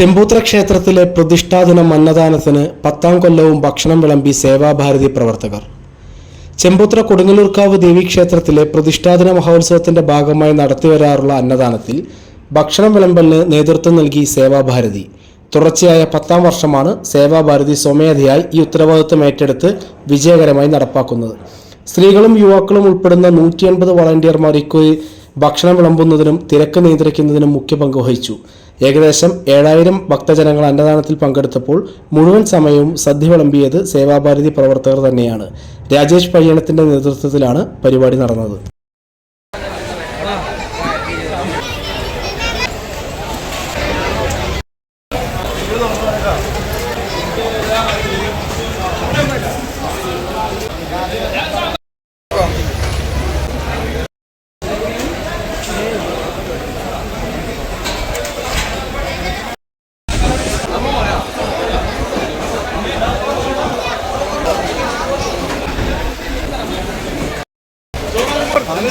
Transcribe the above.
ചെമ്പൂത്ര ക്ഷേത്രത്തിലെ പ്രതിഷ്ഠാദിനം അന്നദാനത്തിന് പത്താം കൊല്ലവും ഭക്ഷണം വിളമ്പി സേവാഭാരതി പ്രവർത്തകർ. ചെമ്പൂത്ര കൊടുങ്ങല്ലൂർക്കാവ് ദേവീക്ഷേത്രത്തിലെ പ്രതിഷ്ഠാദിന മഹോത്സവത്തിന്റെ ഭാഗമായി നടത്തിവരാറുള്ള അന്നദാനത്തിൽ ഭക്ഷണം വിളമ്പലിന് നേതൃത്വം നൽകി സേവാഭാരതി. തുടർച്ചയായ പത്താം വർഷമാണ് സേവാഭാരതി സ്വമേധയായി ഈ ഉത്തരവാദിത്വം ഏറ്റെടുത്ത് വിജയകരമായി നടപ്പാക്കുന്നത്. സ്ത്രീകളും യുവാക്കളും ഉൾപ്പെടുന്ന നൂറ്റി അൻപത് വളണ്ടിയർമാർ ഇക്കുറി ഭക്ഷണം വിളമ്പുന്നതിനും തിരക്ക് നിയന്ത്രിക്കുന്നതിനും മുഖ്യ പങ്ക് വഹിച്ചു. ഏകദേശം ഏഴായിരം ഭക്തജനങ്ങൾ അന്നദാനത്തിൽ പങ്കെടുത്തപ്പോൾ മുഴുവൻ സമയവും സദ്യ വിളമ്പിയത് സേവാഭാരതി പ്രവർത്തകർ തന്നെയാണ്. രാജേഷ് പയ്യണത്തിന്റെ നേതൃത്വത്തിലാണ് പരിപാടി നടന്നത്. അതിന്